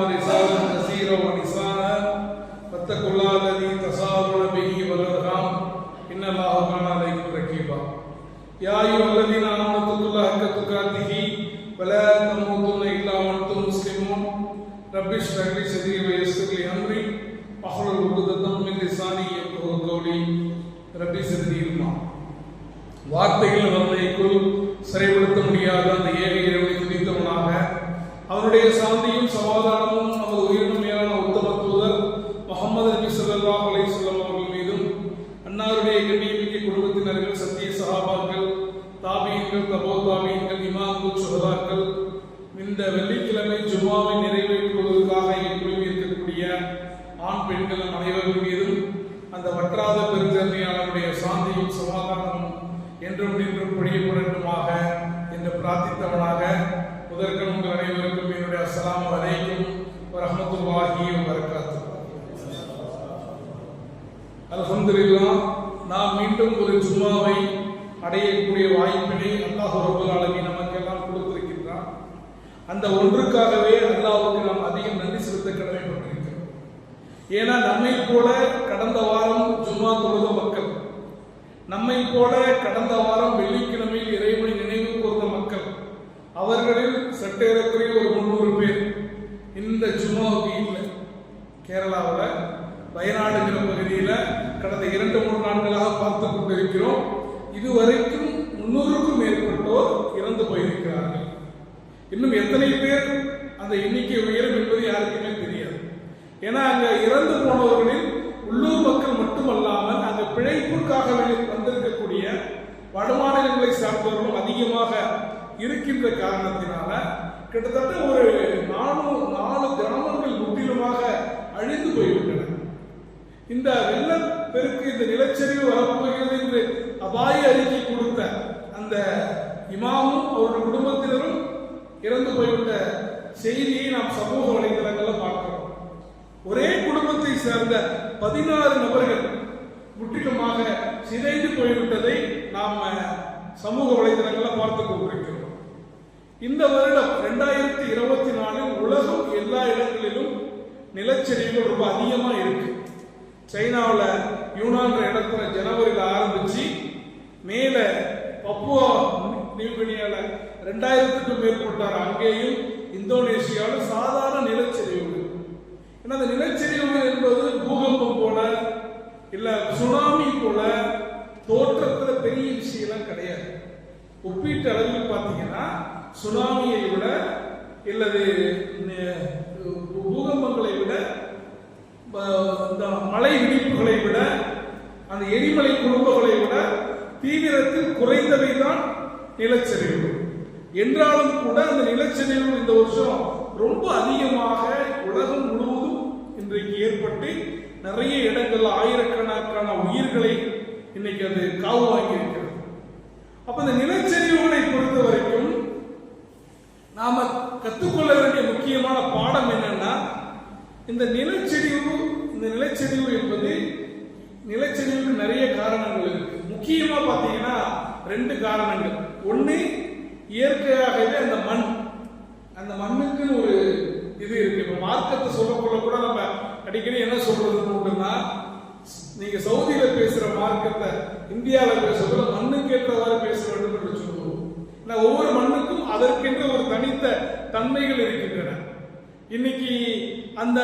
منهما رجالا كثيرا ونساء فاتقوا الله الذي تساءلون به والارحام ان الله كان عليكم رقيبا يا ايها الذين امنوا اتقوا الله حق تقاته ولا تموتن الا وانتم مسلمون رب اشرح لي صدري ويسر لي امري واحلل عقدة من لساني يفقهوا قولي رب زدني علما வார்த்தைகள் வர்ணைக்குள் சிறைப்படுத்த முடியாத அந்த ஏக மீண்டும் ஒரு ஜும்மாவை அடையக்கூடிய வாய்ப்பினை அல்லாஹ் ரப்பல் ஆலமீன் நமக்கெல்லாம் கொடுத்திருக்கின்றான். அந்த ஒன்றுக்காகவே அல்லாஹ்வுக்கு நாம் அதிகம் நன்றி செலுத்த கடமைப்பட்டிருக்கிறோம். ஏன்னா நம்மை போல கடந்த வாரம் ஜும்மா தொழுத மக்கள் நம்மை போல கடந்த வாரம் வெள்ளிக்கிழமையில் இறைவனை நினைவு கூர்ந்த மக்கள் அவர்களில் சட்டேறக்குறைய ஒரு முன்னூறு பேர் இந்த ஜும்மாவுக்கு இல்லை கேரளாவில் வயநாடுங்கிற பகுதியில் கடந்த இரண்டு மூணு நாட்களாக பார்த்து கொண்டிருக்கிறோம். இதுவரைக்கும் முன்னூறுக்கும் மேற்பட்டோர் இறந்து போயிருக்கிறார்கள். இன்னும் எத்தனை பேர் அந்த எண்ணிக்கை உயரும் என்பது யாருக்குமே தெரியாது. ஏன்னா அங்க இறந்து போனவர்களில் உள்ளூர் மக்கள் மட்டுமல்லாமல் அந்த பிழைப்புக்காக வந்திருக்கக்கூடிய வடமாநிலங்களை சார்ந்தவர்களும் அதிகமாக இருக்கின்ற காரணத்தினால கிட்டத்தட்ட ஒரு நாலு நாலு கிராமங்கள் முற்றிலுமாக அழிந்து போய்விட்டன. இந்த பெருக்கு இந்த நிலச்சரிவு வரப்போகிறது என்று அபாய அறிக்கை கொடுத்த அந்த இமாமும் அவருடைய குடும்பத்தினரும் இறந்து போய்விட்ட செய்தியை நாம் சமூக வலைதளங்கள்ல பார்க்கிறோம். ஒரே குடும்பத்தை சேர்ந்த பதினாறு நபர்கள் முற்றிலுமாக சிதைந்து போய்விட்டதை நாம் சமூக வலைதளங்களில் பார்த்து கொண்டிருக்கிறோம். இந்த வருடம் ரெண்டாயிரத்தி இருபத்தி நாலில் உலகம் எல்லா இடங்களிலும் நிலச்சரிவுகள் ரொம்ப அதிகமாக இருக்கு. சைனாவில் யூனான்ற இடத்துல ஜனவரியில் ஆரம்பிச்சு மேல பப்புவா நியூகினியால ரெண்டாயிரத்துக்கும் மேற்பட்டார் அங்கேயும் இந்தோனேஷியாவில் சாதாரண நிலச்சரிவு ஏன்னா அந்த நிலச்சரிவு என்பது பூகம்பம் போல இல்ல சுனாமி போல தோற்றத்துல பெரிய விஷயம்லாம் கிடையாது. ஒப்பீட்டு அளவில் பார்த்தீங்கன்னா சுனாமியை விட இல்லது பூகம்பங்களை விட இந்த மலை இடிப்புகளை விட அந்த எரிமலை குடும்பங்களை விட தீவிரத்தில் குறைந்தவை தான் நிலச்சரிவு. என்றாலும் கூட அந்த நிலச்சரிவு இந்த வருஷம் ரொம்ப அதிகமாக உலகம் முழுவதும் இன்றைக்கு ஏற்பட்டு நிறைய இடங்கள் ஆயிரக்கணக்கான உயிர்களை இன்னைக்கு அது காவு வாங்கி இருக்கிறது. அப்ப இந்த நிலச்சரிவுகளை பொறுத்த வரைக்கும் நாம கத்துக்கொள்ள வேண்டிய முக்கியமான பாடம் என்னன்னா இந்த நிலச்சரிவு இந்த நிலச்சரிவு என்பது நிலச்சரிவுக்கு நிறைய காரணங்கள் இருக்கு. முக்கியமா பாத்தீங்கன்னா ரெண்டு காரணங்கள். ஒண்ணு இயற்கையாகவே அந்த மண். அந்த மண்ணுக்குன்னு ஒரு இது இருக்கு. இப்ப மார்க்கத்தை சொல்லக்குள்ள கூட நம்ம அடிக்கடி என்ன சொல்றது உண்டுன்னா நீங்க சவுதியில பேசுற மார்க்கத்தை இந்தியாவில பேசுறதுல மண்ணுக்கு ஏற்றவாறு பேச வேண்டும் என்று சொல்லுவோம். ஏன்னா ஒவ்வொரு மண்ணுக்கும் அதற்கென்ற ஒரு தனித்த தன்மைகள் இருக்கின்றன. இன்னைக்கு அந்த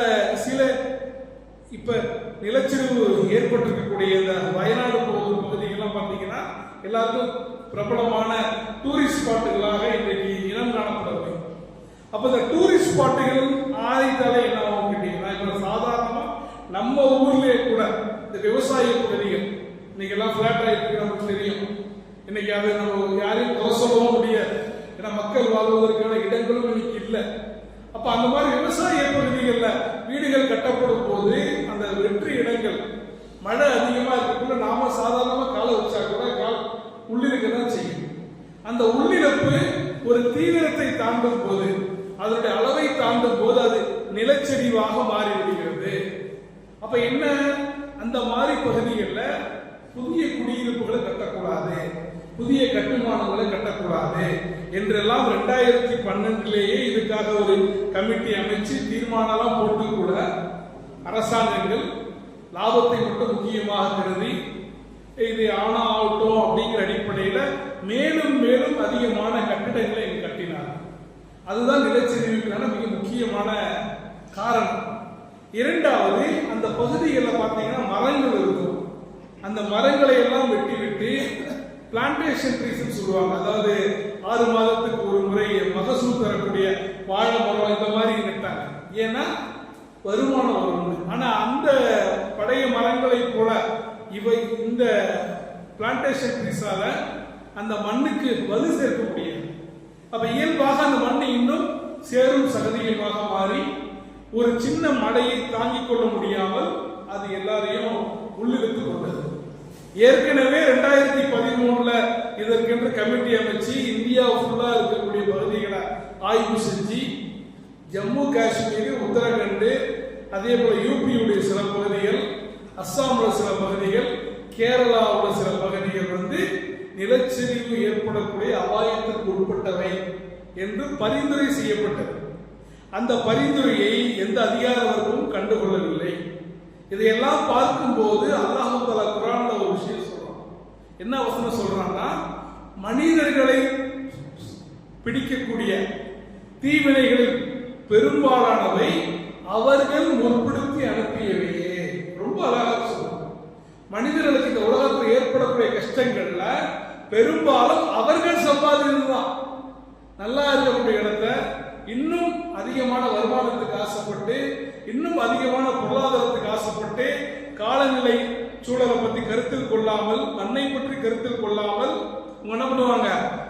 சில இப்ப நிலச்சரிவு ஏற்பட்டிருக்கக்கூடிய இந்த வயநாடு பகுதிகள்லாம் பார்த்தீங்கன்னா எல்லாருக்கும் பிரபலமான டூரிஸ்ட் ஸ்பாட்டுகளாக இன்றைக்கு இனம் காணப்படவில்லை அப்ப இந்த டூரிஸ்ட் ஸ்பாட்டுகள் ஆதித்தாலே என்ன ஆகும் கேட்டீங்கன்னா இப்ப சாதாரணமா நம்ம ஊர்லயே கூட இந்த விவசாய பகுதிகள் இன்னைக்கு எல்லாம் பிளாட் ஆயிருக்கு நமக்கு தெரியும். இன்னைக்கு அது நம்ம யாரையும் குறை சொல்லவும் முடியாது. ஏன்னா மக்கள் வாழ்வதற்கான இடங்களும் இன்னைக்கு இல்லை. அப்ப அந்த மாதிரி விவசாய பகுதிகளில் வீடுகள் கட்டப்படும் போது அந்த வெற்றி இடங்கள் மழை அதிகமா இருக்கக்குள்ள நாம சாதாரணமா காலை வச்சா கூட கால் உள்ளிருக்க தான் செய்யும். அந்த உள்ளிழப்பு ஒரு தீவிரத்தை தாண்டும் போது அதனுடைய அளவை தாண்டும் போது அது நிலச்சரிவாக மாறி விடுகிறது. அப்ப என்ன? அந்த மாதிரி பகுதிகளில் புதிய குடியிருப்புகளை கட்டக்கூடாது புதிய கட்டுமானங்களை கட்டக்கூடாது. என்றெல்லாம் ரெண்டாயிரத்தி பன்னெண்டுலேயே இதுக்காக ஒரு கமிட்டி அமைச்சு தீர்மானம்லாம் போட்டு கூட அரசாங்கங்கள் லாபத்தை மட்டும் முக்கியமாக கருதி இது ஆனா ஆகட்டும் அப்படிங்கிற அடிப்படையில் மேலும் மேலும் அதிகமான கட்டிடங்களை இங்கு கட்டினார் அதுதான் நிலச்சரிவுக்கான மிக முக்கியமான காரணம். இரண்டாவது அந்த பகுதிகளில் பார்த்தீங்கன்னா மரங்கள் இருக்கும். அந்த மரங்களை எல்லாம் வெட்டி விட்டு பிளான்டேஷன் ட்ரீஸ் சொல்லுவாங்க. அதாவது ஆறு மாதத்துக்கு ஒரு முறை மகசூல் தரக்கூடிய வாழை மரம் இந்த மாதிரி நட்டாங்க. ஏன்னா வருமானம் வரும் ஆனா அந்த பழைய மரங்களை போல இவை இந்த பிளான்டேஷன் ட்ரீஸால அந்த மண்ணுக்கு வலு சேர்க்க முடியாது. அப்ப இயல்பாக அந்த மண் இன்னும் சேரும் சகதியுமாக மாறி ஒரு சின்ன மடையை தாங்கிக் கொள்ள முடியாமல் அது எல்லாரையும் உள்ளிழுத்து கொண்டது. ஏற்கனவே ரெண்டாயிரத்தி பதிமூணுல இதற்கென்று கமிட்டி அமைச்சு இந்தியா ஃபுல்லா இருக்கக்கூடிய பகுதிகளை ஆய்வு செஞ்சு ஜம்மு காஷ்மீர் உத்தரகண்ட் அதே போல யூபியுடைய சில பகுதிகள் அஸ்ஸாம்ல சில பகுதிகள் கேரளாவுல சில பகுதிகள் வந்து நிலச்சரிவு ஏற்படக்கூடிய அபாயத்திற்கு உட்பட்டவை என்று பரிந்துரை செய்யப்பட்டது. அந்த பரிந்துரையை எந்த அதிகார வர்க்கமும் கண்டுகொள்ளவில்லை. இதையெல்லாம் பார்க்கும்போது அல்லாஹு குரான குரான்ல ஒரு விஷயம் சொல்றான். என்ன வசனம் மனிதர்களை பிடிக்கக்கூடிய தீவினைகளில் பெரும்பாலானவை அவர்கள் முற்படுத்தி அனுப்பியவையே. ரொம்ப அழகாக சொல்றாங்க. மனிதர்களுக்கு இந்த உலகத்தில் ஏற்படக்கூடிய கஷ்டங்கள்ல பெரும்பாலும் அவர்கள் சம்பாதிதான் நல்லா இருக்கக்கூடிய இடத்த இன்னும் அதிகமான வருமானத்துக்கு ஆசைப்பட்டு இன்னும் அதிகமான பொருளாதாரத்துக்கு ஆசைப்பட்டு காலநிலை சூழலை பற்றி கருத்தில் கொள்ளாமல் மண்ணை பற்றி கருத்தில் கொள்ளாமல் என்ன பண்ணுவாங்க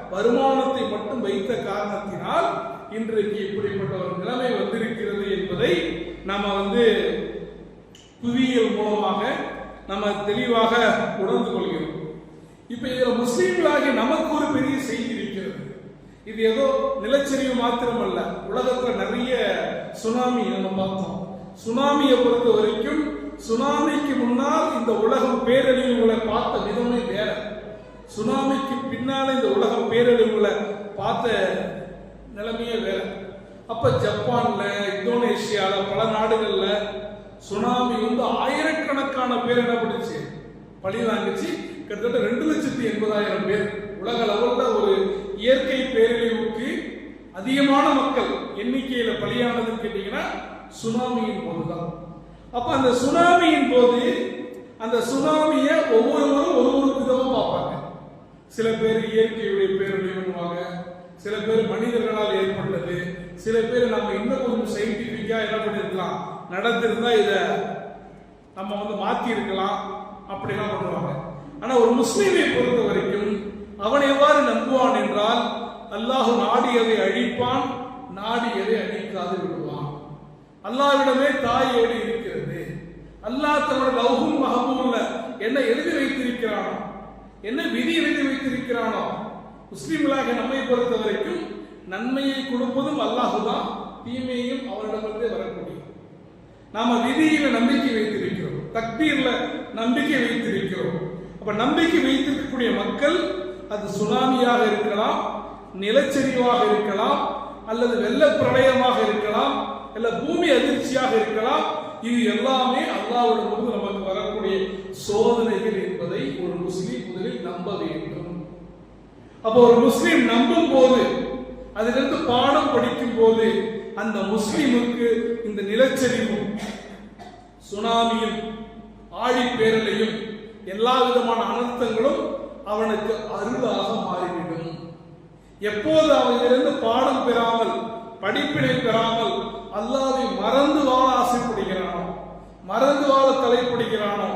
வருமானத்தை மட்டும் வைத்த காரணத்தினால் இன்றைக்கு இப்படிப்பட்ட ஒரு நிலைமை வந்திருக்கிறது என்பதை நம்ம வந்து புவியியல் மூலமாக நம்ம தெளிவாக உணர்ந்து கொள்கிறோம். இப்ப இதுல முஸ்லீம்களாகி நமக்கு ஒரு பெரிய செய்தி இருக்கிறது. இது ஏதோ நிலச்சரிவு மாத்திரமல்ல. உலகத்துல நிறைய சுனாமி நம்ம பார்த்தோம். சுனாமியை பொறுத்த வரைக்கும் சுனாமிக்கு முன்னால் இந்த உலகம் பேரழிவுகளை பார்த்த விதமே வேற. சுனாமிக்கு பின்னால இந்த உலகம் பேரழிவுகளை பார்த்த நிலைமையே வேற. அப்ப ஜப்பான்ல இந்தோனேஷியால பல நாடுகள்ல சுனாமி வந்து ஆயிரக்கணக்கான பேர் என்ன பண்ணுச்சு? பழி வாங்கிச்சு. கிட்டத்தட்ட ரெண்டு லட்சத்தி எண்பதாயிரம் பேர். உலக லெவலில் ஒரு இயற்கை பேரழிவுக்கு அதிகமான மக்கள் எண்ணிக்கையில பலியானதுன்னு கேட்டீங்கன்னா சுனாமியின் போதுதான். அப்ப அந்த சுனாமியின் போது அந்த சுனாமியை ஒவ்வொருவரும் ஒரு ஒரு விதமா பார்ப்பாங்க. சில பேர் இயற்கையுடைய பேரழிவுன்னுவாங்க சில பேர் மனிதர்களால் ஏற்பட்டது சில பேர் நம்ம இன்னும் கொஞ்சம் சயின்டிபிக்கா என்ன பண்ணிருக்கலாம் நடந்திருந்தா இத நம்ம வந்து மாத்தி இருக்கலாம் அப்படிலாம் பண்ணுவாங்க. ஆனா ஒரு முஸ்லீமை பொறுத்த வரைக்கும் அவன் எவ்வாறு நம்புவான் என்றால் அல்லாஹு நாடியதை அழிப்பான் நாடியதை அழிக்காது விடுவான். அல்லாவிடமே தாய் ஏடு இருக்கிறது. அல்லாஹ் தன்னோட லவ்ஹும் மகமும் என்ன எழுதி வைத்திருக்கிறானோ என்ன விதி எழுதி வைத்திருக்கிறானோ? முஸ்லிம்களாக நம்மை பொறுத்த வரைக்கும் நன்மையை கொடுப்பதும் அல்லாஹுதான் தீமையும் அவரிடமிருந்தே வரக்கூடிய. நாம விதியில நம்பிக்கை வைத்திருக்கிறோம். தக்தீர்ல நம்பிக்கை வைத்திருக்கிறோம். அப்ப நம்பிக்கை வைத்திருக்கக்கூடிய மக்கள் அது சுனாமியாக இருக்கலாம் நிலச்சரிவாக இருக்கலாம் அல்லது வெள்ள பிரளயமாக இருக்கலாம் இல்ல பூமி அதிர்ச்சியாக இருக்கலாம். இது எல்லாமே அல்லாவோட நமக்கு வரக்கூடிய சோதனைகள் என்பதை ஒரு முஸ்லீம் முதலில் நம்ப வேண்டும். அப்போ ஒரு முஸ்லீம் நம்பும் போது அதிலிருந்து பாடம் படிக்கும் போது அந்த முஸ்லீமுக்கு இந்த நிலச்சரிவும் சுனாமியும் ஆழி பேரலையும் எல்லா விதமான அனர்த்தங்களும் அவனுக்கு அருளாக மாறிவிடும். எப்போது அவனிலிருந்து பாடம் பெறாமல் படிப்பினை பெறாமல் அல்லாவை மறந்து வாழ ஆசைப்படுகிறானோ மறந்து வாழ தலைப்படுகிறானோ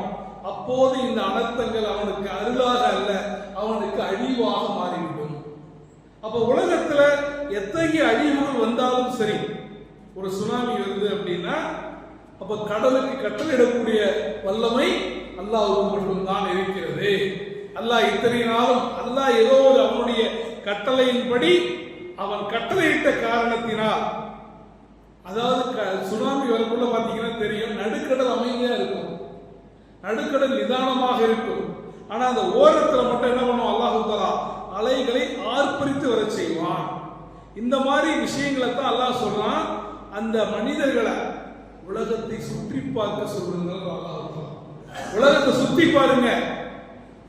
அப்போது இந்த அனர்த்தங்கள் அவனுக்கு அருளாக அல்ல அவனுக்கு அழிவாக மாறிவிடும். அப்ப உலகத்துல எத்தகைய அழிவுகள் வந்தாலும் சரி ஒரு சுனாமி வருது அப்படின்னா அப்ப கடலுக்கு கட்டளையிடக்கூடிய வல்லமை அல்லாஹ் மட்டும்தான் இருக்கிறது. அல்லாஹ் இத்தனை நாளும் அல்லாஹ் ஏதோ ஒரு அவனுடைய கட்டளையின்படி அவன் கட்டளையிட்ட காரணத்தினால் அதாவது க- சுனாமி வரக்குள்ள பாத்தீங்கன்னா தெரியும் நடுக்கடல் அமைதியா இருக்கும். நடுக்கடல் நிதானமாக இருக்கும். ஆனா அந்த ஓரத்துல மட்டும் என்ன பண்ணும்? அல்லாஹு தஆலா அலைகளை ஆர்ப்பரித்து வர செய்வான். இந்த மாதிரி விஷயங்களை தான் அல்லாஹ் சொல்றான். அந்த மனிதர்களை உலகத்தை சுற்றி பார்க்க சொல்லுங்கள் அல்லாஹ் உலகத்தை சுற்றி பாருங்க.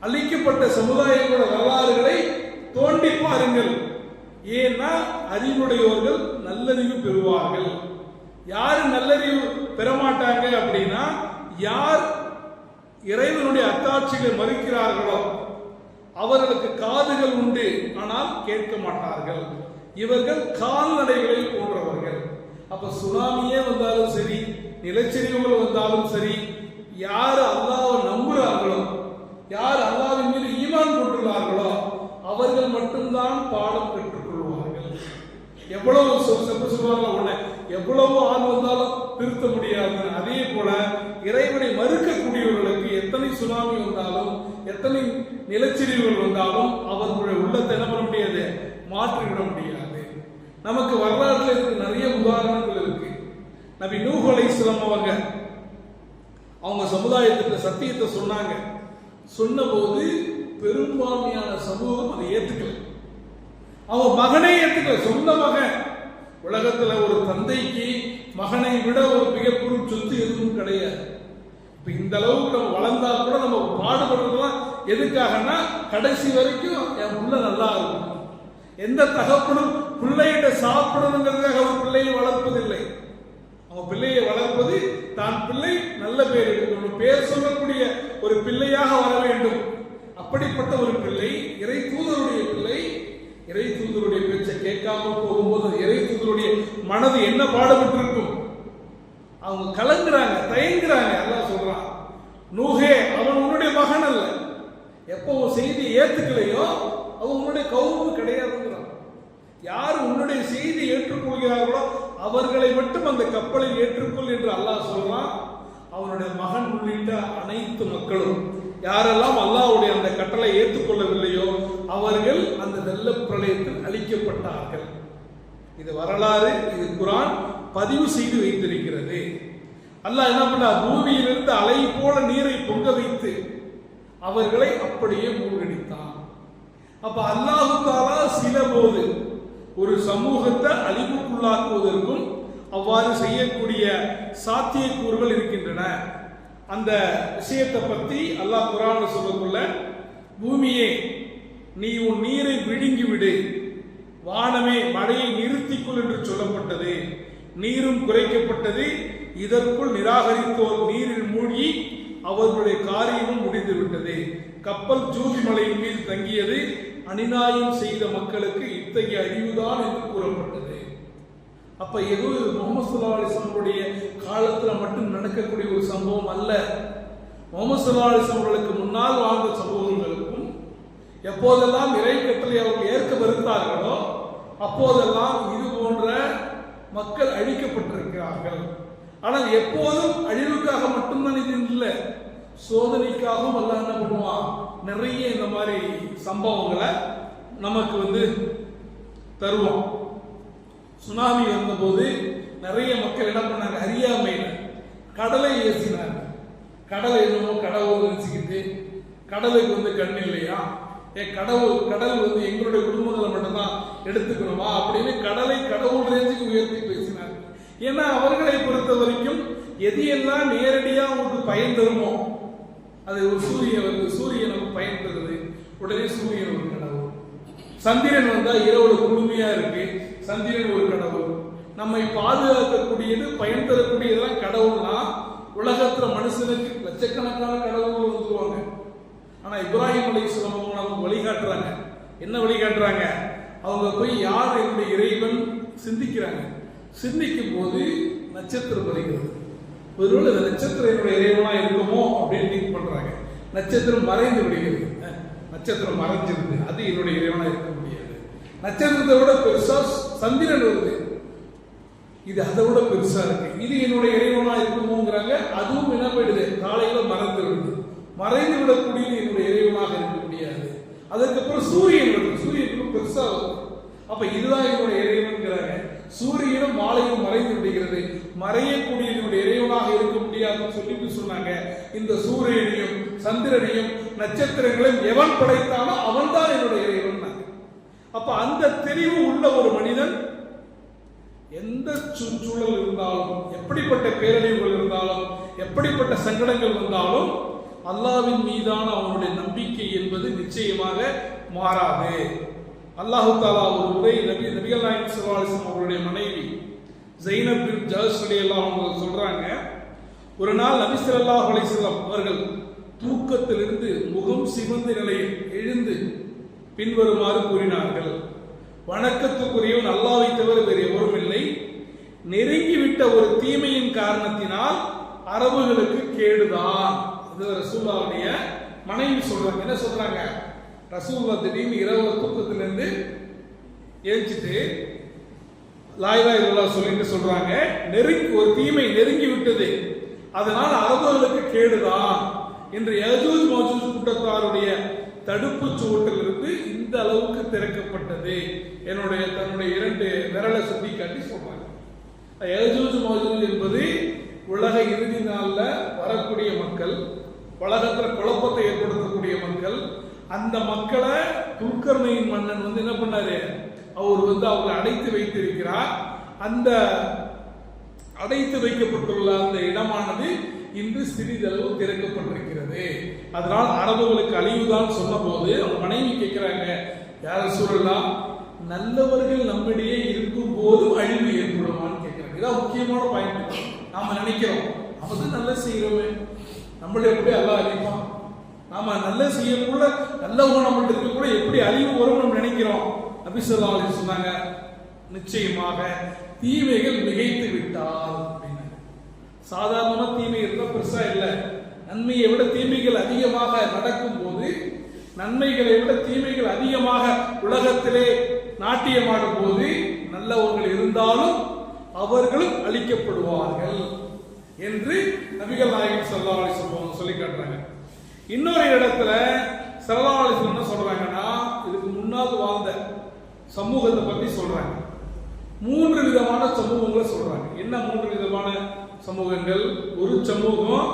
அழிக்கப்பட்ட சமுதாயங்களோட வரலாறுகளை தோண்டி பாருங்கள். ஏன்னா அறிவுடையவர்கள் நல்லறிவு பெறுவார்கள். யார் நல்லறிவு பெறமாட்டாங்க அப்படின்னா யார் இறைவனுடைய அத்தாட்சிகளை மறுக்கிறார்களோ அவர்களுக்கு காதுகள் உண்டு. ஆனால் கேட்க மாட்டார்கள். இவர்கள் கால்நடைகளில் போன்றவர்கள். அப்ப சுனாமியே வந்தாலும் சரி நிலச்சரிவுகள் வந்தாலும் சரி யார் அல்லாவை நம்புகிறார்களோ யார் அல்லாவின் மீது ஈமான் கொண்டுள்ளார்களோ அவர்கள் மட்டும்தான் பாடம் பெற்றுக்கொள்வார்கள் எவ்வளவு சொல்லுவாங்க உடனே எவ்வளவு ஆள் வந்தாலும் திருத்த முடியாது. அதே போல இறைவனை மறுக்கக்கூடியவர்களுக்கு எத்தனை சுனாமி வந்தாலும் எத்தனை நிலச்சரிவுகள் வந்தாலும் அவர்களுடைய உள்ளத்தை என்ன பண்ண முடியாது? மாற்றிவிட முடியாது. நமக்கு வரலாற்றில் இருக்கு நிறைய உதாரணங்கள் இருக்கு. நபி நூஹ் அலைஹிஸ்ஸலாம் அவங்க அவங்க சமுதாயத்துக்கு சத்தியத்தை சொன்னாங்க. சொன்னபோது பெரும்பான்மையான சமூகம் அதை ஏத்துக்கல. அவன் மகனை ஏத்துக்கல சொந்த மகன். உலகத்துல ஒரு தந்தைக்கு மகனை விட ஒரு மிகப்பெரும் சொத்து எதுவும் கிடையாது. இப்ப இந்த அளவுக்கு நம்ம வளர்ந்தா கூட நம்ம பாடுபடுறதுலாம் எதுக்காகனா கடைசி வரைக்கும் என் புள்ள நல்லா இருக்கும். எந்த தகப்பனும் பிள்ளைகிட்ட சாப்பிடணுங்கிறதுக்காக அவன் பிள்ளையை வளர்ப்பதில்லை. அவன் பிள்ளையை வளர்ப்பது தான் பிள்ளை நல்ல பேர் எடுக்கணும் பேர் சொல்லக்கூடிய ஒரு பிள்ளையாக வர வேண்டும். அப்படிப்பட்ட ஒரு பிள்ளை இறை தூதருடைய பிள்ளை இறை தூதருடைய பேச்சை கேட்காம போகும்போது இறை தூதருடைய மனது என்ன பாடுபட்டிருக்கும்? அவங்க கலங்குறாங்க தயங்குறாங்க. நூகே அவன் உன்னுடைய மகன் அல்ல. எப்போ உன் செய்தி ஏத்துக்கலையோ அவன் உன்னுடைய கௌரவ கிடையாதுங்கிறான். யார் உன்னுடைய செய்தி ஏற்றுக்கொள்கிறார்களோ அவர்களை மட்டும் அந்த கப்பலில் ஏற்றுக்கொள் என்று அல்லாஹ் சொல்றான். அவனுடைய மகன் உள்ளிட்ட அனைத்து மக்களும் யாரெல்லாம் அல்லாவுடைய அந்த கட்டளை ஏற்றுக்கொள்ளவில்லையோ அவர்கள் அந்த வெள்ள பிரளயத்தில் அழிக்கப்பட்டார்கள். இது வரலாறு இது குரான் பதிவு செய்து வைத்திருக்கிறது. அல்லாஹ் என்ன பண்ணா பூமியிலிருந்து அலை போல நீரை பொங்க வைத்து அவர்களை அப்படியே மூழ்கடித்தான். அப்ப அல்லாஹு தாலா சில போது ஒரு சமூகத்தை அழிவுக்குள்ளாக்குவதற்கும் அவ்வாறு செய்யக்கூடிய சாத்தியக்கூறுகள் இருக்கின்றன. அந்த விஷயத்தை பத்தி அல்லாஹ் குரான் சொல்லக்குள்ள பூமியே நீ உன் நீரை விழுங்கி விடு வானமே மழையை நிறுத்திக்கொள் என்று சொல்லப்பட்டது. நீரும் குறைக்கப்பட்டது. இதற்குள் நிராகரித்தோர் நீரில் மூழ்கி அவர்களுடைய காரியமும் முடிந்துவிட்டது. கப்பல் ஜூதி மலையின் மீது தங்கியது. அநிநாயம் செய்த மக்களுக்கு இத்தகைய அறிவுதான் என்று கூறப்பட்டது. அப்ப எது முகமது சுல்லா அலிஸ்லாமுடைய காலத்துல மட்டும் நடக்கக்கூடிய ஒரு சம்பவம் அல்ல. முகமது சுல்லா அலிஸ்லாமர்களுக்கு முன்னால் வாழ்ந்த சம்பவங்களுக்கும் எப்போதெல்லாம் இறை கட்டளை அவர்கள் ஏற்க வருத்தார்களோ அப்போதெல்லாம் இது போன்ற மக்கள் அழிக்கப்பட்டிருக்கிறார்கள். ஆனால் எப்போதும் அழிவுக்காக மட்டும்தான் இது இல்லை. சோதனைக்காகவும் அல்லாஹ் என்ன பண்ணுவான் நிறைய இந்த மாதிரி சம்பவங்களை நமக்கு வந்து தருவோம் சுனாமி வந்தபோது நிறைய மக்கள் என்ன பண்ணாங்க? அறியாமையில் கடலை ஏசினாங்க. கடலை என்னமோ கடவுள் நினைச்சுக்கிட்டு கடலுக்கு வந்து கண் இல்லையா? ஏ கடவுள் கடல் வந்து எங்களுடைய குடும்பங்களை மட்டும்தான் எடுத்துக்கணுமா? அப்படின்னு கடலை கடவுள் ரேஞ்சுக்கு உயர்த்தி பேசினாங்க. ஏன்னா அவர்களை பொறுத்த வரைக்கும் எது எல்லாம் நேரடியா உங்களுக்கு பயன் தருமோ அது ஒரு சூரியன் வந்து சூரியன் நமக்கு பயன் தருது. உடனே சூரியன் ஒரு கடவுள் சந்திரன் வந்தா இரவுல குழுமையா இருக்கு. சந்திரன் ஒரு கடவுள் நம்மை பாதுகாக்கக்கூடியது பயன் தரக்கூடியதெல்லாம் கடவுள்னா உலகத்துல மனுஷனுக்கு லட்சக்கணக்கான கடவுள்கள் வந்துருவாங்க. ஆனா இப்ராஹிம் அலைஹிஸ்ஸலாம் அவங்க நமக்கு வழிகாட்டுறாங்க என்ன வழிகாட்டுறாங்க அவங்க போய் யார் என்னுடைய இறைவன்? சிந்திக்கிறாங்க. சிந்திக்கும் போது நட்சத்திரம் வருகிறது. ஒருவேளை இந்த நட்சத்திரம் என்னுடைய இறைவனா இருக்குமோ அப்படின்னு திங்க் பண்றாங்க. நட்சத்திரம் மறைந்து விடுகிறது. நட்சத்திரம் மறைஞ்சிருந்து அது என்னுடைய இறைவனா இருக்க முடியாது. நட்சத்திரத்தை விட பெருசா சந்திரன் வருது. இது அதை விட பெருசா இருக்கு. இது என்னுடைய இறைவனா இருக்குமோங்கிறாங்க. அதுவும் என்ன போயிடுது? காலையில மறைந்து விடுது. மறைந்து விடக்கூடியது என்னுடைய இறைவனாக இருக்க முடியாது. அதுக்கப்புறம் சூரியன் வருது. சூரியன் பெருசா வருது. அப்ப இதுதான் என்னுடைய இறைவன் சூரியனும் மாலையும் மறைந்து விடுகிறது. மறையக்கூடிய இறைவனாக இருக்க முடியாதுன்னு சொல்லி சொன்னாங்க. இந்த சூரியனையும் சந்திரனையும் நட்சத்திரங்களையும் எவன் படைத்தானோ அவன் தான் என்னுடைய இறைவன். அப்ப அந்த தெரிவு உள்ள ஒரு மனிதன் எந்த சூ- சூழல் இருந்தாலும் எப்படிப்பட்ட பேரழிவுகள் இருந்தாலும் எப்படிப்பட்ட சங்கடங்கள் வந்தாலும் அல்லாவின் மீதான அவனுடைய நம்பிக்கை என்பது நிச்சயமாக மாறாது. அல்லாஹு தாலா ஒரு முறை நபி நபிகள் நாயகம் சிவாலிசம் அவருடைய மனைவி ஜைனப் பின் ஜஹஷ் ரலியல்லாஹு அவங்க சொல்றாங்க ஒரு நாள் நபி அல்லாஹ் அலைஹி அவர்கள் தூக்கத்திலிருந்து முகம் சிவந்த நிலையில் எழுந்து பின்வருமாறு கூறினார்கள். வணக்கத்துக்குரியவன் அல்லாவை தவிர வேறு எவரும் இல்லை. நெருங்கிவிட்ட ஒரு தீமையின் காரணத்தினால் அரபுகளுக்கு கேடுதான். இது ரசூல்லாவுடைய மனைவி சொல்றாங்க. என்ன சொல்றாங்க? ரசூல்லா திடீர்னு இரவு தூக்கத்திலிருந்து ஏஞ்சிட்டு லாய்லாய் உள்ளா சொல்லிட்டு சொல்றாங்க. நெருங்கி ஒரு தீமை நெருங்கி விட்டது. அதனால் அரபர்களுக்கு கேடுதான் என்று யஜூஜ் மஜூஜ் கூட்டத்தாருடைய தடுப்பு சுவட்டிலிருந்து இந்த அளவுக்கு திறக்கப்பட்டது. என்னுடைய தன்னுடைய இரண்டு விரலை சுட்டி காட்டி சொல்றாங்க. யஜூஜ் மஜூஜ் என்பது உலக இறுதி நாளில் வரக்கூடிய மக்கள் உலகத்தில் குழப்பத்தை ஏற்படுத்தக்கூடிய மக்கள் அந்த மக்களை துல்கர்ணையின் மன்னன் வந்து என்ன பண்ணாரு? அவர் வந்து அவங்களை அடைத்து வைத்திருக்கிறார். அந்த அடைத்து வைக்கப்பட்டுள்ள அந்த இடமானது இன்று சிறிதளவு திறக்கப்பட்டிருக்கிறது. அதனால் அரபுகளுக்கு அழிவுதான் சொன்னபோது அவங்க மனைவி கேட்கிறாங்க யார சொல்லலாம் நல்லவர்கள் நம்மிடையே இருக்கும் போதும் அழிவு ஏற்படுமான்னு கேட்கிறாங்க. இதான் முக்கியமான பாயிண்ட் நாம நினைக்கிறோம். நம்ம நல்ல செய்யறோமே. நம்மள எப்படி அல்லா அழிப்பான்? நாம நல்ல செய்யக்குள்ள நல்லவங்க நம்மள்ட்ட கூட எப்படி அழிவு வரும் நம்ம நினைக்கிறோம். நபிசல்லா அலைஹி சொன்னாங்க நிச்சயமாக தீமைகள் மிகைத்து விட்டால் அப்படின்னு. சாதாரணமா தீமை இருந்தால் பெருசா இல்லை. நன்மையை விட தீமைகள் அதிகமாக நடக்கும் போது நன்மைகளை விட தீமைகள் அதிகமாக உலகத்திலே நாட்டியமாடும் போது நல்லவர்கள் இருந்தாலும் அவர்களும் அழிக்கப்படுவார்கள் என்று நபிகள் நாயகம் ஸல்லல்லாஹு சொல்லி காட்டுறாங்க. இன்னொரு இடத்துல ஸல்லல்லாஹு அலைஹி என்ன சொல்றாங்கன்னா இதுக்கு முன்னால் வாழ்ந்த சமூகத்தை பத்தி சொல்றாங்க மூன்று விதமான சமூகங்களை சொல்றாங்க. என்ன மூன்று விதமான சமூகங்கள்? ஒரு சமூகம்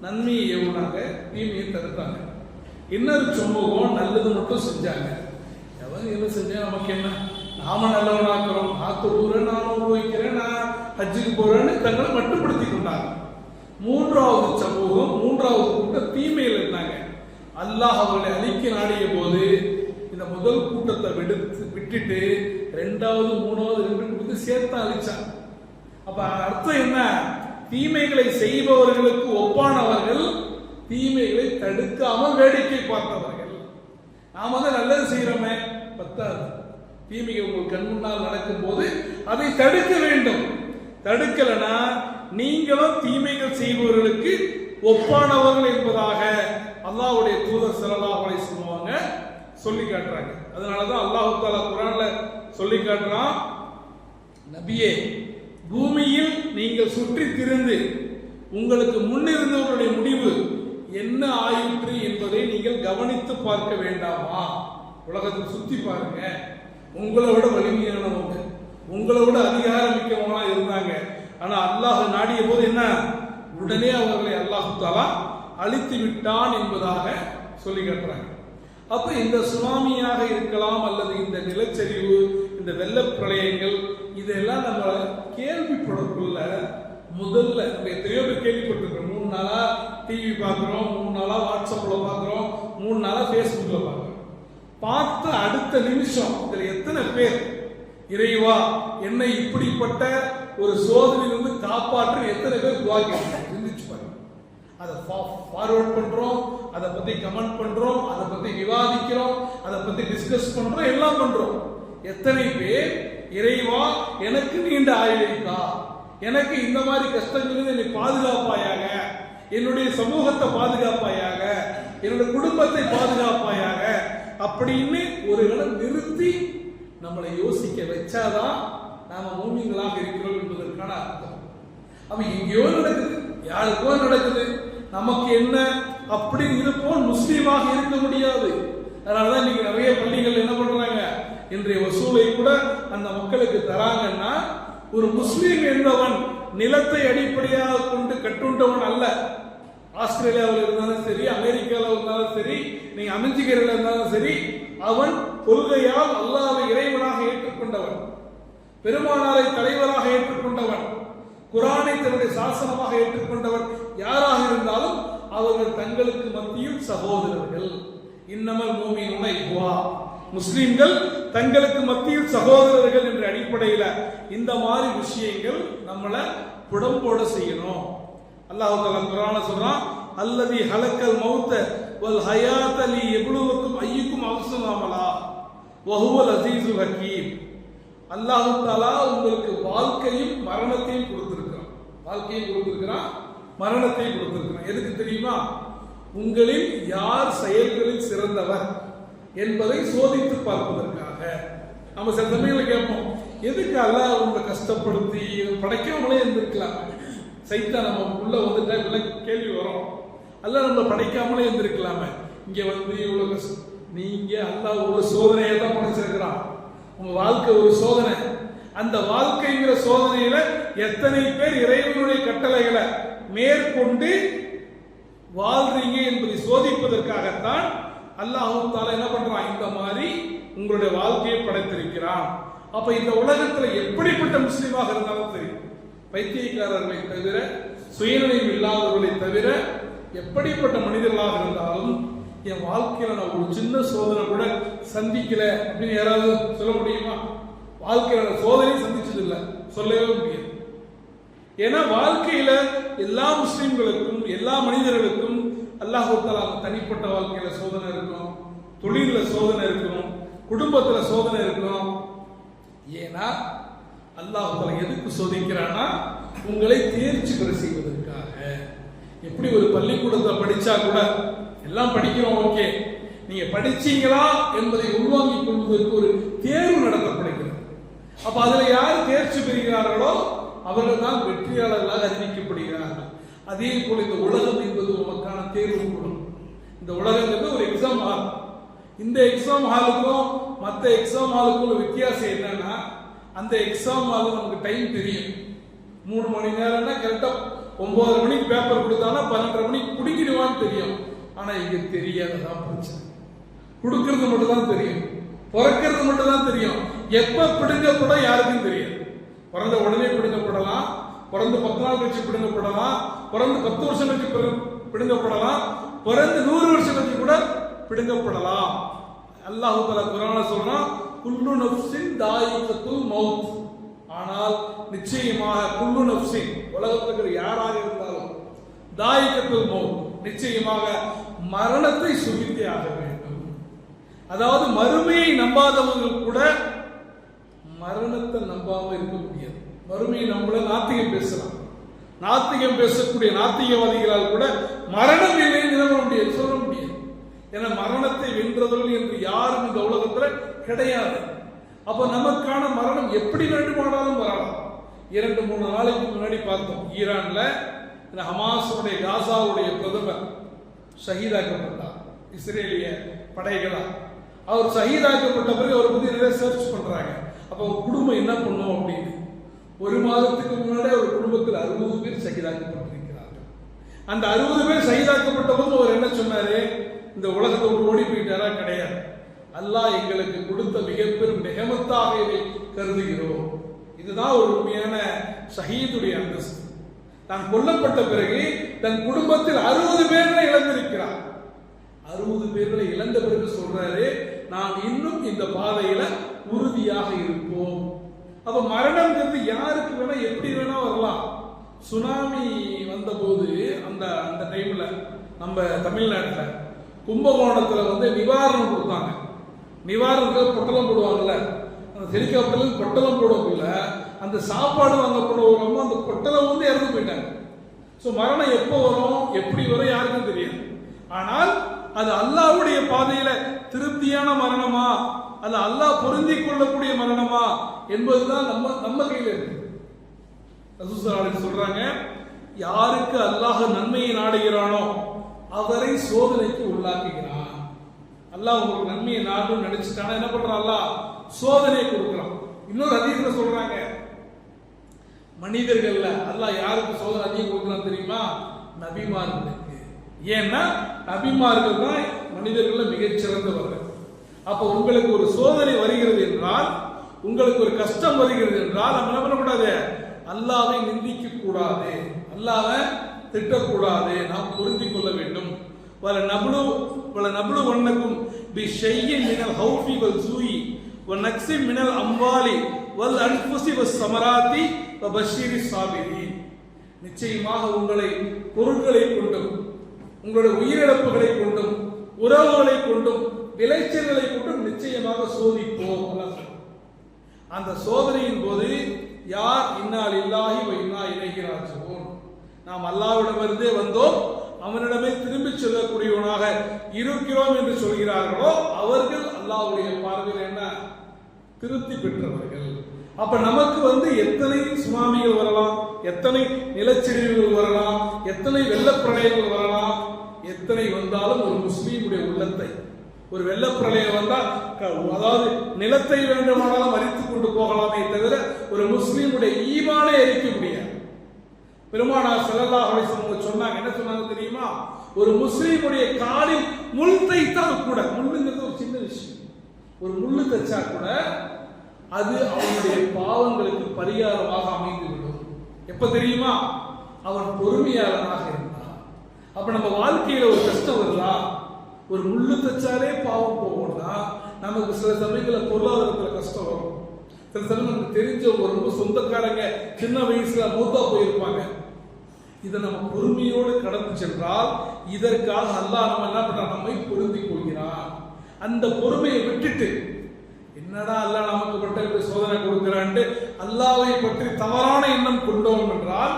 நன்மையை ஏவுனாங்க தீமையை தடுத்தாங்க. இன்னொரு சமூகம் நல்லது மட்டும் செஞ்சாங்க. எவன் என்ன செஞ்சா நமக்கு என்ன? நாம நல்லவனாக்கிறோம். நான் தொழுகிறேன் நான் உருவாக்கிறேன் நான் ஹஜ்ஜுக்கு போறேன்னு தங்களை மட்டுப்படுத்தி கொண்டாங்க. மூன்றாவது சமூகம் மூன்றாவது கூட்டம் தீமையில் இருந்தாங்க. அல்லாஹ் அவர்களை அழிக்க நாடிய போது இந்த முதல் கூட்டத்தை விடுத்து விட்டுட்டு ரெண்டாவது மூணாவது ரெண்டு கூட்டத்தை சேர்த்து அழிச்சான் அப்ப அர்த்தம் என்ன? தீமைகளை செய்பவர்களுக்கு ஒப்பானவர்கள் தீமைகளை தடுக்காமல் வேடிக்கை பார்த்தவர்கள். நாம தான் நல்லது செய்யறோமே பத்தாது. தீமைகள் உங்கள் கண் முன்னால் நடக்கும் போது அதை தடுக்க வேண்டும். தடுக்கலைன்னா நீங்களும் தீமைகள் செய்பவர்களுக்கு ஒப்பானவர்கள் என்பதாக அல்லாஹ்வுடைய தூதர் ஸல்லல்லாஹு அலைஹி சொல்லுவாங்க சொல்லி காட்டுறாங்க. அதனாலதான் அல்லாஹ் தாலா குரான்ல சொல்லி காட்டுறான் நபியே பூமியில் நீங்கள் சுற்றி திரிந்து உங்களுக்கு முன்னிருந்தவர்களுடைய முடிவு என்ன ஆயிற்று என்பதை நீங்கள் கவனித்து பார்க்க வேண்டாமா? உலகத்தில் சுத்தி பாருங்க. உங்களை விட வலிமையானவங்க உங்களை விட அதிகாரம் மிக்கவங்களா இருந்தாங்க. ஆனா அல்லாஹ் நாடிய போது என்ன? உடனே அவர்களை அல்லாஹு தாலா அழித்து விட்டான் என்பதாக சொல்லி காட்டுறாங்க. அப்ப இந்த சுனாமியாக இருக்கலாம் அல்லது இந்த நிலச்சரிவு இந்த வெள்ளப் பிரளயங்கள் இதெல்லாம் நம்ம கேள்விப்படக்குள்ள முதல்ல நம்ம எத்தனையோ பேர் கேள்விப்பட்டிருக்கிறோம். மூணு நாளா டிவி பார்க்குறோம் மூணு நாளா வாட்ஸ்அப்ல பார்க்குறோம் மூணு நாளா ஃபேஸ்புக்ல பார்க்குறோம். பார்த்த அடுத்த நிமிஷம் இதுல எத்தனை பேர்? இறைவா என்னை இப்படிப்பட்ட ஒரு சோதனையிலிருந்து காப்பாற்ற எத்தனை பேர் துவாக்கி சிந்திச்சு பாருங்க. அதை ஃபார்வர்ட் பண்றோம் அதை பத்தி கமெண்ட் பண்றோம் அதை பத்தி விவாதிக்கிறோம் அதை பத்தி டிஸ்கஸ் பண்றோம் எல்லாம் பண்றோம். எத்தனை பேர் இறைவா எனக்கு நீண்ட ஆயுளிக்கா எனக்கு இந்த மாதிரி கஷ்டங்கள் என்னை பாதுகாப்பாயாக? என்னுடைய சமூகத்தை பாதுகாப்பாயாக? என்னுடைய குடும்பத்தை பாதுகாப்பாயாக? அப்படின்னு ஒரு இடம் நிறுத்தி நம்மளை யோசிக்க வச்சாதான் நாம மூமிங்களாக இருக்கிறோம் என்பதற்கான அர்த்தம். அப்ப எங்கேயோ நடக்குது யாருக்கோ நடக்குது நமக்கு என்ன அப்படி இருப்போம் முஸ்லீமாக இருக்க முடியாது. அதனாலதான் இன்னைக்கு நிறைய பள்ளிகள் என்ன பண்றாங்க இன்றைய வசூலை கூட அந்த மக்களுக்கு தராங்கன்னா ஒரு முஸ்லீம் என்பவன் நிலத்தை அடிப்படையாக கொண்டு கட்டுண்டவன் அல்ல. ஆஸ்திரேலியாவில் இருந்தாலும் சரி அமெரிக்காவில் இருந்தாலும் சரி நீங்க அமைஞ்சிக்கிறதுல இருந்தாலும் சரி அவன் கொள்கையால் அல்லாத இறைவனாக ஏற்றுக்கொண்டவன். பெருமானாரை தலைவராக ஏற்றுக்கொண்டவன் குரானை தன்னுடைய சாசனமாக ஏற்றுக்கொண்டவர் யாராக இருந்தாலும் அவர்கள் தங்களுக்கு மத்தியில் சகோதரர்கள். இன்னமல் மூமினுன குவா முஸ்லிம்கள் தங்களுக்கு மத்தியில் சகோதரர்கள் என்ற அடிப்படையில இந்த மாதிரி விஷயங்கள் நம்மளை புடம்போட செய்யணும். அல்லாஹு தஆலா குர்ஆன்ல சொல்றான் அல்லதி ஹலக்கல் மௌத்த வல் ஹயாத் அலி யப்லுவக்கும் ஐயுக்கும் அவசரமாமலா அமலா வஹுவல் அசீசு ஹக்கீம். அல்லாஹு தஆலா உங்களுக்கு வாழ்க்கையும் மரணத்தையும் கொடுத்திருக்கிறான். வாழ்க்கையும் கொடுத்திருக்கிறான் மரணத்தையும் கொடுத்திருக்கிறான். எதுக்கு தெரியுமா? உங்களில் யார் செயல்களில் சிறந்தவர் என்பதை சோதித்து பார்ப்பதற்காக. நம்ம சில சமயங்களில் கேட்போம் எதுக்கு அல்லாஹ் உங்களை கஷ்டப்படுத்தி படைக்காமலே இருந்திருக்கலாம் சைத்தா நம்ம உள்ள வந்துட்டா இப்பெல்லாம் கேள்வி வரும். அல்ல நம்ம படைக்காமலே இருந்திருக்கலாமே இங்க வந்து இவ்வளவு கஷ்டம். நீங்க அல்லாஹ் ஒரு சோதனையை தான் படைச்சிருக்கிறான். உங்க வாழ்க்கை ஒரு சோதனை. அந்த வாழ்க்கைங்கிற சோதனையில எத்தனை பேர் இறைவனுடைய கட்டளைகளை மேற்கொண்டு வாழ்றீங்க என்பதை சோதிப்பதற்காகத்தான் அல்லாஹு தாலா என்ன பண்றான்? இந்த மாதிரி உங்களுடைய வாழ்க்கையை படைத்திருக்கிறான். அப்ப இந்த உலகத்துல எப்படிப்பட்ட முஸ்லீமாக இருந்தாலும் தெரியும் பைத்தியக்காரர்களை தவிர சுயநிலையும் இல்லாதவர்களை தவிர எப்படிப்பட்ட மனிதர்களாக இருந்தாலும் என் வாழ்க்கையில நான் ஒரு சின்ன சோதனை கூட சந்திக்கல அப்படின்னு யாராவது சொல்ல முடியுமா? வாழ்க்கையில நான் சோதனையும் சந்திச்சது இல்லை சொல்லவே முடியாது. ஏன்னா வாழ்க்கையில எல்லா முஸ்லீம்களுக்கும் எல்லா மனிதர்களுக்கும் அல்லாஹு தனிப்பட்ட வாழ்க்கையில சோதனை இருக்கும். தொழில சோதனை இருக்கும். குடும்பத்துல சோதனை இருக்கும். ஏன்னா அல்லாஹ் எதுக்கு சோதிக்கிறான்னா உங்களை தேர்ச்சி பெற செய்வதற்காக. எப்படி ஒரு பள்ளிக்கூடத்தில் படிச்சா கூட எல்லாம் படிக்கிறோம் ஓகே. நீங்க படிச்சீங்களா என்பதை உள்வாங்கிக் கொள்வதற்கு ஒரு தேர்வு நடத்தப்படுகிறது. அப்ப அதுல யார் தேர்ச்சி பெறுகிறார்களோ அவர்கள் தான் வெற்றியாளர்களாக அறிவிக்கப்படுகிறார்கள். அதே போல இந்த உலகம் என்பது உமக்கான தேர்வு கூடும். இந்த உலகங்கிறது ஒரு எக்ஸாம் ஹால் இந்த எக்ஸாம் ஹாலுக்கும் மற்ற எக்ஸாம் ஹாலுக்கும் உள்ள வித்தியாசம் என்னன்னா அந்த எக்ஸாம் ஹால் நமக்கு டைம் தெரியும். மூணு மணி நேரம்னா கரெக்டா ஒன்பது மணிக்கு பேப்பர் கொடுத்தானா பன்னெண்டரை மணிக்கு பிடிக்கிடுவான்னு தெரியும். ஆனா இங்க தெரியாததான் பிரச்சனை. கொடுக்கறது மட்டும் தான் தெரியும். பிறக்கிறது மட்டும் தான் தெரியும். எப்ப பிடுங்கப்படும் யாருக்கும் தெரியாது. பிறந்த உடனே பிடுங்கப்படலாம் பிறந்து பத்து நாள் கழிச்சு பிடுங்கப்படலாம் பிறந்து பத்து வருஷம் கழிச்சு பிடுங்கப்படலாம் பிறந்து நூறு வருஷம் கழிச்சு கூட பிடுங்கப்படலாம் அல்லாஹு தஆலா குரான சொல்றான் குல்லு நப்சின் தாயிகத்துல் மவுத் ஆனால் நிச்சயமாக குல்லு நப்சின் உலகத்தில் யாராக இருந்தாலும் தாயிகத்துல் மவுத் நிச்சயமாக மரணத்தை சுகித்தே ஆக வேண்டும். அதாவது மறுமையை நம்பாதவர்கள் கூட மரணத்தை நம்பாம இருக்க முடியாது. மறுமையை நம்மள நாத்திகம் பேசலாம். நாத்திகம் பேசக்கூடிய நாத்திகவாதிகளால் கூட மரணம் இல்லை நிலவர முடியாது சொல்ல முடியாது. ஏன்னா மரணத்தை வென்றவர்கள் என்று யாரும் இந்த உலகத்துல கிடையாது. அப்ப நமக்கான மரணம் எப்படி வேண்டுமானாலும் வரலாம். இரண்டு மூணு நாளைக்கு முன்னாடி பார்த்தோம் ஈரான்ல ஹமாஸுடைய காசாவுடைய பிரதமர் ஷஹீதாக்கப்பட்டார் இஸ்ரேலிய படைகளால். அவர் ஷஹீதாக்கப்பட்ட பிறகு அவரை பத்தி நிறைய சர்ச் பண்றாங்க. அப்ப குடும்பம் என்ன பண்ணும் அப்படின்னு. ஒரு மாதத்துக்கு முன்னாடி ஒரு குடும்பத்தில் அறுபது பேர் சகிதாக்கப்பட்டிருக்கிறார்கள். அந்த அறுபது பேர் சகிதாக்கப்பட்ட போது அவர் என்ன சொன்னாரு? இந்த உலகத்தை ஓடி போயிட்டாரா? கிடையாது. அல்லாஹ் எங்களுக்கு கொடுத்த மிகப்பெரும் மிகமத்தாக இதை கருதுகிறோம். இதுதான் ஒரு உண்மையான ஷஹீதுடைய அந்தஸ்து. நான் கொல்லப்பட்ட பிறகு தன் குடும்பத்தில் அறுபது பேர்களை இழந்திருக்கிறார். அறுபது பேர்களை இழந்த பிறகு சொல்றாரு நாம் இன்னும் இந்த பாதையில உறுதியாக இருப்போம். அப்ப மரணம்ங்கிறது யாருக்கு வேணா எப்படி வேணா வரலாம். சுனாமி வந்தபோது அந்த அந்த டைம்ல நம்ம தமிழ்நாட்டுல கும்பகோணத்துல வந்து நிவாரணம் கொடுத்தாங்க. நிவாரணத்தில் பொட்டலம் போடுவாங்கல்ல அந்த ஹெலிகாப்டர்ல பொட்டலம் போடக்குள்ள அந்த சாப்பாடு வாங்க போடுறவங்க அந்த பொட்டலம் வந்து இறந்து போயிட்டாங்க. ஸோ மரணம் எப்போ வரும்? எப்படி வரும்? யாருக்கும் தெரியாது. ஆனால் அது அல்லாவுடைய பாதையில திருப்தியான மரணமா? அது அல்லாஹ் பொருந்தி கொள்ளக்கூடிய மரணமா? என்பதுதான் நம்ம நம்ம கையில இருக்கு. ரசூலுல்லாஹி சொல்றாங்க யாருக்கு அல்லாஹ் நன்மையை நாடுகிறானோ அவரை சோதனைக்கு உள்ளாக்குகிறான். அல்லாஹ் உங்களுக்கு நன்மையை நாடும் நினைச்சிட்டானா? என்ன பண்றான்? அல்லாஹ் சோதனை கொடுக்குறான். இன்னொரு அதிகத்துல சொல்றாங்க மனிதர்கள்ல அல்லாஹ் யாருக்கு சோதனை அதிகம் கொடுக்குறான் தெரியுமா? நபிமார்களுக்கு. ஏன்னா நபிமார்கள் தான் மனிதர்கள்ல மிகச்சிறந்தவர்கள். அப்ப உங்களுக்கு ஒரு சோதனை வருகிறது என்றால் உங்களுக்கு ஒரு கஷ்டம் வருகிறது என்றால் நம்ம என்ன பண்ணக்கூடாது? அல்லாவை நிந்திக்க கூடாது அல்லாவை திட்டக்கூடாது. நாம் பொருந்திக் கொள்ள வேண்டும். பல நபுளு பல நபுளு வண்ணக்கும் பி ஷையின் மினல் ஹவுஃபி வல் சூயி வ நக்ஸி மினல் அம்பாலி வல் அன்ஃபுசி சமராத்தி பஷீரி சாபிரீன். நிச்சயமாக உங்களை பொருட்களை கொண்டும் உங்களுடைய உயிரிழப்புகளை கொண்டும் உறவுகளை கொண்டும் விளைச்சல்களை கொண்டும் நிச்சயமாக சோதிப்போம் அந்த சோதனையின் போது யார் இன்னால் இல்லாஹி இன்னா இணைகிறாச்சுவோம் நாம் அல்லாவிடமிருந்தே வந்தோம் அவனிடமே திரும்பி செல்லக்கூடியவனாக இருக்கிறோம் என்று சொல்கிறார்களோ அவர்கள் அல்லாஹ்வுடைய பார்வையில் என்ன? திருப்தி பெற்றவர்கள். அப்ப நமக்கு வந்து எத்தனை சுனாமிகள் வரலாம்? எத்தனை நிலச்சரிவுகள் வரலாம்? எத்தனை வெள்ளப்பிரளயங்கள் வரலாம்? எத்தனை வந்தாலும் ஒரு முஸ்லீமுடைய உள்ளத்தை. ஒரு வெள்ளப்பிரளயம் வந்தா அதாவது நிலத்தை வேண்டுமானாலும் அரித்து கொண்டு போகலாமே தவிர ஒரு முஸ்லீமுடைய ஈமானை அரிக்க முடியாது. பெருமானார் ஸல்லல்லாஹு அலைஹி சொன்னாங்க என்ன சொன்னாங்க தெரியுமா? ஒரு முஸ்லீமுடைய காலில் முள் தைத்தால் கூட முள்ளுங்கிறது ஒரு சின்ன ஒரு முள்ளு தைச்சா கூட அது அவனுடைய பாவங்களுக்கு பரிகாரமாக அமைந்து விடும் எப்ப தெரியுமா? அவன் பொறுமையாளனாக இருந்தான். அப்ப நம்ம வாழ்க்கையில ஒரு கஷ்டம் வரலாம் ஒரு முள்ளு தைச்சாலே பாவம் போகும்னா நமக்கு சில சமயங்கள பொருளாதாரத்துல கஷ்டம் வரும். சில சமயம் நமக்கு தெரிஞ்சவங்க ரொம்ப சொந்தக்காரங்க சின்ன வயசுல மூத்தா போயிருப்பாங்க. இதை நம்ம பொறுமையோடு கடந்து சென்றால் இதற்காக அல்லாஹ் நம்ம என்ன பண்றான் நம்மை பொருந்திக் கொள்கிறான். அந்த பொறுமையை விட்டுட்டு என்னடா அல்லா நமக்கு பட்ட சோதனை கொடுக்கிறான்ட்டு அல்லாவை பற்றி தவறான எண்ணம் கொண்டோம் என்றால்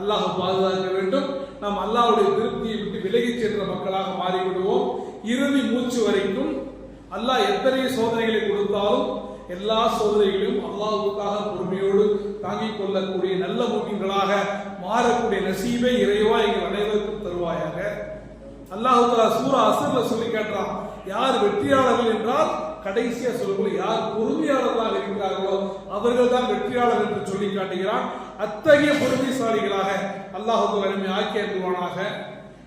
அல்லாஹ் பாதுகாக்க வேண்டும். நாம் அல்லாவுடைய திருப்தியை விட்டு விலகி சென்ற மக்களாக மாறிவிடுவோம். இறுதி மூச்சு வரைக்கும் அல்லாஹ் எத்தனை சோதனைகளை கொடுத்தாலும் எல்லா சோதனைகளையும் அல்லாஹுக்காக பொறுமையோடு தாங்கிக் கொள்ளக்கூடிய நல்ல முக்கியங்களாக மாறக்கூடிய நசீபை இறைவா எங்கள் அனைவருக்கும் தருவாயாக. அல்லாஹ் தஆலா சூரா அஸ்ர்ல சொல்லி கேட்டான் யார் வெற்றியாளர்கள் என்றால் கடைசியா சொல்லக்கூடிய யார் பொறுமையாளர்களாக இருக்கிறார்களோ அவர்கள் தான் வெற்றியாளர் என்று சொல்லி காட்டுகிறான். அத்தகைய பொறுமைசாலிகளாக அல்லாஹ் தஆலா ஆக்கி அருள்வானாக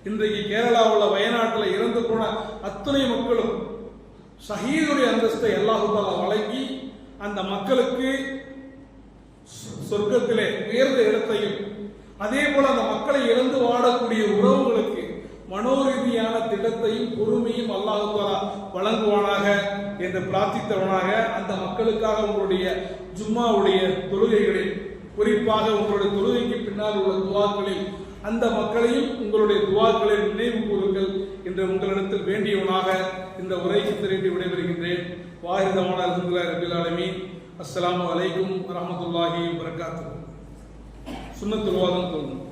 இன்றைக்கு உள்ள வயநாட்டில் இறந்து போன அத்தனை மக்களும் ஷஹீதுடைய அந்தஸ்தை அல்லாஹுதாலா வழங்கி அந்த மக்களுக்கு சொர்க்கத்திலே உயர்ந்த இடத்தையும் அதே போல அந்த மக்களை இழந்து வாடக்கூடிய உறவுகளுக்கு மனோரீதியான திட்டத்தையும் பொறுமையும் அல்லாஹாலா வழங்குவானாக என்று பிரார்த்தித்தவனாக அந்த மக்களுக்காக உங்களுடைய ஜும்மாவுடைய தொழுகைகளில் குறிப்பாக உங்களுடைய தொழுகைக்கு பின்னால் உள்ள துவாக்களில் அந்த மக்களையும் உங்களுடைய துவாக்களை நினைவு கூறுங்கள் என்று உங்களிடத்தில் வேண்டியவனாக இந்த உரைக்கு திரட்டி விடைபெறுகின்றேன். வாஹிதமான அல்ஹம்துலில்லாஹி ரபில் அலமி அஸ்லாம் வலைக்கும் வரமத்துல்லாஹி வரகாத்து சுன்னத்துல் தோன்றும்.